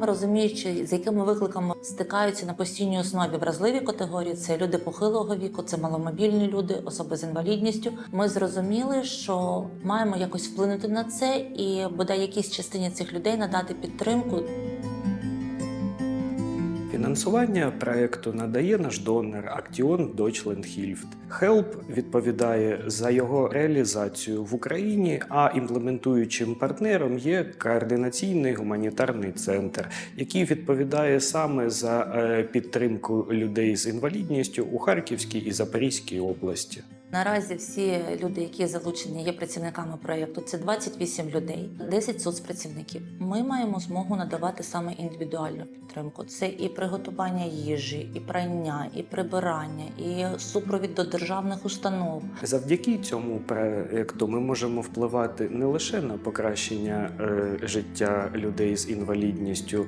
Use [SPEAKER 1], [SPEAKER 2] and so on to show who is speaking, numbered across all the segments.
[SPEAKER 1] Розуміючи, з якими викликами стикаються на постійній основі вразливі категорії, це люди похилого віку, це маломобільні люди, особи з інвалідністю. Ми зрозуміли, що маємо якось вплинути на це і бодай якійсь частині цих людей надати підтримку.
[SPEAKER 2] Фінансування проекту надає наш донор Актіон Deutschland Hilft. Help відповідає за його реалізацію в Україні, а імплементуючим партнером є координаційний гуманітарний центр, який відповідає саме за е, підтримку людей з інвалідністю у Харківській і Запорізькій області.
[SPEAKER 1] Наразі всі люди, які залучені, є працівниками проєкту. Це 28 людей, 10 соцпрацівників. Ми маємо змогу надавати саме індивідуальну підтримку. Це і приготування їжі, і прання, і прибирання, і супровід до державних установ.
[SPEAKER 2] Завдяки цьому проекту ми можемо впливати не лише на покращення е, життя людей з інвалідністю,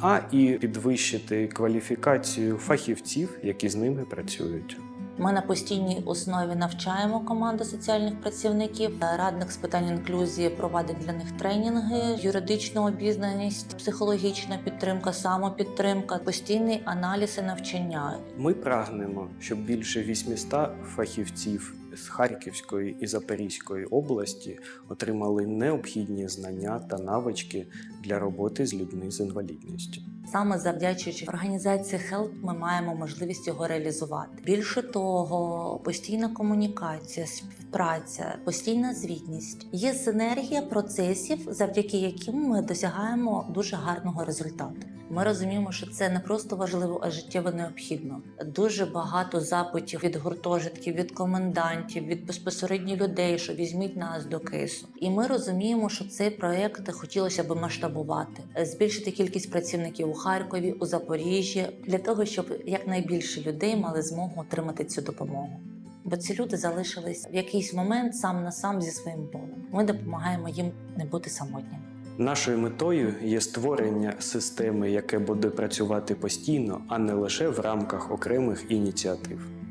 [SPEAKER 2] а і підвищити кваліфікацію фахівців, які з ними працюють.
[SPEAKER 1] Ми на постійній основі навчаємо команду соціальних працівників. Радник з питань інклюзії проводить для них тренінги, юридичну обізнаність, психологічна підтримка, самопідтримка, постійний аналіз і навчання.
[SPEAKER 2] Ми прагнемо, щоб більше 800 фахівців з Харківської і Запорізької області отримали необхідні знання та навички для роботи з людьми з інвалідністю.
[SPEAKER 1] Саме завдячуючи організації HELP ми маємо можливість його реалізувати. Більше того, постійна комунікація, співпраця, постійна звітність є синергія процесів, завдяки яким ми досягаємо дуже гарного результату. Ми розуміємо, що це не просто важливо, а життєво необхідно. Дуже багато запитів від гуртожитків, від комендантів, від безпосередньо людей, що візьміть нас до кейсу. І ми розуміємо, що цей проект хотілося б масштабувати, збільшити кількість працівників у Харкові, у Запоріжжі, для того, щоб якнайбільше людей мали змогу отримати цю допомогу. Бо ці люди залишились в якийсь момент сам на сам зі своїм болем. Ми допомагаємо їм не бути самотніми.
[SPEAKER 2] Нашою метою є створення системи, яке буде працювати постійно, а не лише в рамках окремих ініціатив.